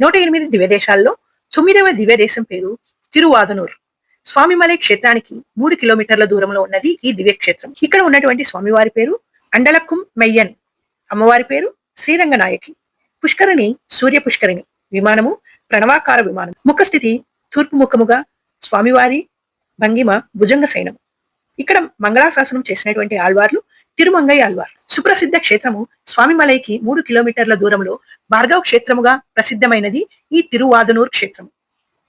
నూట ఎనిమిది దివ్య దేశాల్లో తొమ్మిదవ దివ్య దేశం పేరు తిరువాదనూర్. స్వామిమలై క్షేత్రానికి మూడు కిలోమీటర్ల దూరంలో ఉన్నది ఈ దివ్య క్షేత్రం ఇక్కడ ఉన్నటువంటి స్వామివారి పేరు అండలక్కుం మెయ్యన్. అమ్మవారి పేరు శ్రీరంగనాయకి. పుష్కరిణి సూర్య పుష్కరిణి విమానము ప్రణవాకార విమానం. ముఖస్థితి తూర్పు ముఖముగా స్వామివారి భంగిమ భుజంగ సైనం ఇక్కడ మంగళాశాసనం చేసినటువంటి ఆళ్వార్లు తిరుమంగయ్య ఆళ్వార్. సుప్రసిద్ధ క్షేత్రము స్వామిమలైకి మూడు కిలోమీటర్ల దూరంలో భార్గవ క్షేత్రముగా ప్రసిద్ధమైనది ఈ తిరువాదనూర్ క్షేత్రము.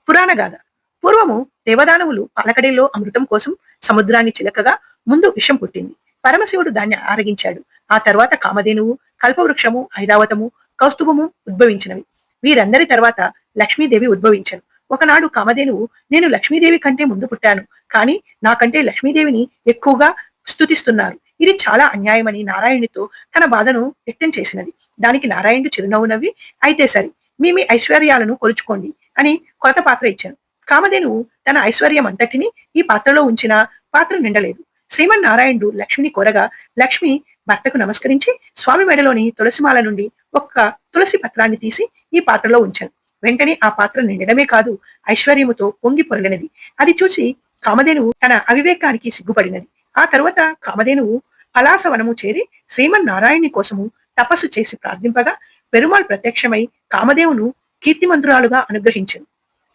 పురాణ గాథ. పూర్వము దేవదానవులు పాలకడేలో అమృతం కోసం సముద్రాన్ని చిలకగా ముందు విషం పుట్టింది. పరమశివుడు దాన్ని ఆరగించాడు. ఆ తర్వాత కామధేనువు కల్పవృక్షము ఐరావతము కౌస్తుభము ఉద్భవించినవి. వీరందరి తర్వాత లక్ష్మీదేవి ఉద్భవించను. ఒకనాడు కామధేనువు నేను లక్ష్మీదేవి కంటే ముందు పుట్టాను కానీ నాకంటే లక్ష్మీదేవిని ఎక్కువగా స్తుతిస్తున్నారు. ఇది చాలా అన్యాయమని నారాయణునితో తన బాధను వ్యక్తం చేసినది. దానికి నారాయణుడు చిరునవ్వు నవ్వి అయితే సరి మీ మీ ఐశ్వర్యాలను కొలుచుకోండి అని కొత్త పాత్ర ఇచ్చాను. కామధేనువు తన ఐశ్వర్యం అంతటిని ఈ పాత్రలో ఉంచిన పాత్ర నిండలేదు. శ్రీమన్నారాయణుడు లక్ష్మిని కోరగా లక్ష్మి భర్తకు నమస్కరించి స్వామి మెడలోని తులసిమాల నుండి ఒక్క తులసి పత్రాన్ని తీసి ఈ పాత్రలో ఉంచాను. వెంటనే ఆ పాత్ర నిండడమే కాదు ఐశ్వర్యముతో పొంగి పొరలినది. అది చూసి కామధేనువు తన అవివేకానికి సిగ్గుపడినది. ఆ తరువాత కామధేనువు పలాసవనము చేరి శ్రీమన్నారాయణి కోసము తపస్సు చేసి ప్రార్థింపగా పెరుమాళ్ ప్రత్యక్షమై కామదేవును కీర్తిమంతురాలుగా అనుగ్రహించింది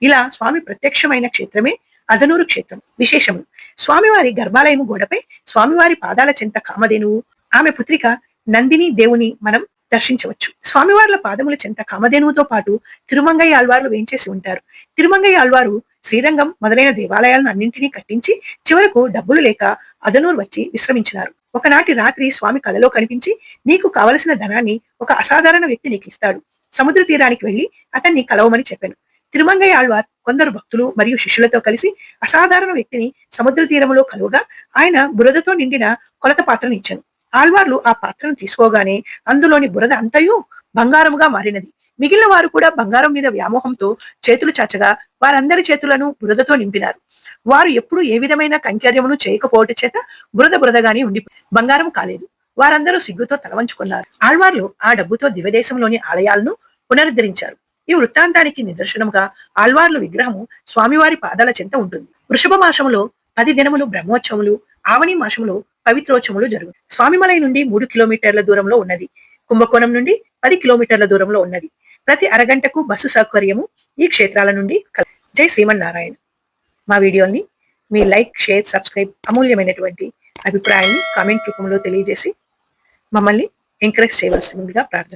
ఇలా స్వామి ప్రత్యక్షమైన క్షేత్రమే అదనూరు క్షేత్రం. విశేషము స్వామివారి గర్భాలయము గోడపై స్వామివారి పాదాల చెంత కామధేనువు ఆమె పుత్రిక నందిని దేవుని మనం దర్శించవచ్చు. స్వామివార్ల పాదముల చెంత కామధేనువుతో పాటు తిరుమంగయ్య ఆల్వార్లు వేయించేసి ఉంటారు. తిరుమంగయ్య ఆల్వారు శ్రీరంగం మొదలైన దేవాలయాలను అన్నింటినీ కట్టించి చివరకు డబ్బులు లేక అదనూరు వచ్చి విశ్రమించినారు. ఒకనాటి రాత్రి స్వామి కలలో కనిపించి నీకు కావలసిన ధనాన్ని ఒక అసాధారణ వ్యక్తి నీకు ఇస్తాడు. సముద్ర తీరానికి వెళ్ళి అతన్ని కలవమని చెప్పాను. తిరుమంగయ్య ఆళ్వార్ కొందరు భక్తులు మరియు శిష్యులతో కలిసి అసాధారణ వ్యక్తిని సముద్ర తీరములో కలువగా ఆయన బురదతో నిండిన కొలత పాత్రను ఇచ్చాను. ఆళ్వార్లు ఆ పాత్రను తీసుకోగానే అందులోని బురద అంతయు బంగారముగా మారినది. మిగిలిన వారు కూడా బంగారం మీద వ్యామోహంతో చేతులు చాచగా వారందరి చేతులను బురదతో నింపినారు. వారు ఎప్పుడు ఏ విధమైన కంకర్యమును చేయకపోవట చేత బురద బురదగానే ఉండి బంగారం కాలేదు. వారందరూ సిగ్గుతో తలవంచుకున్నారు ఆళ్వార్లు ఆ డబ్బుతో దివదేశంలోని ఆలయాలను పునరుద్ధరించారు. ఈ వృత్తాంతానికి నిదర్శనముగా ఆళ్వార్లు విగ్రహము స్వామివారి పాదాల చెంత ఉంటుంది. వృషభ మాసములో పది దినములు బ్రహ్మోత్సవములు ఆవణి మాసములో పవిత్రోత్సవములు జరుగు స్వామిమలై నుండి మూడు కిలోమీటర్ల దూరంలో ఉన్నది. కుంభకోణం నుండి పది కిలోమీటర్ల దూరంలో ఉన్నది. ప్రతి అరగంటకు బస్సు సౌకర్యము ఈ క్షేత్రాల నుండి కల- జై శ్రీమన్నారాయణ. మా వీడియోని మీ లైక్ షేర్ సబ్స్క్రైబ్ అమూల్యమైనటువంటి అభిప్రాయాన్ని కామెంట్ రూపంలో తెలియజేసి మమ్మల్ని ఎంకరేజ్ చేయవలసిందిగా ప్రార్థన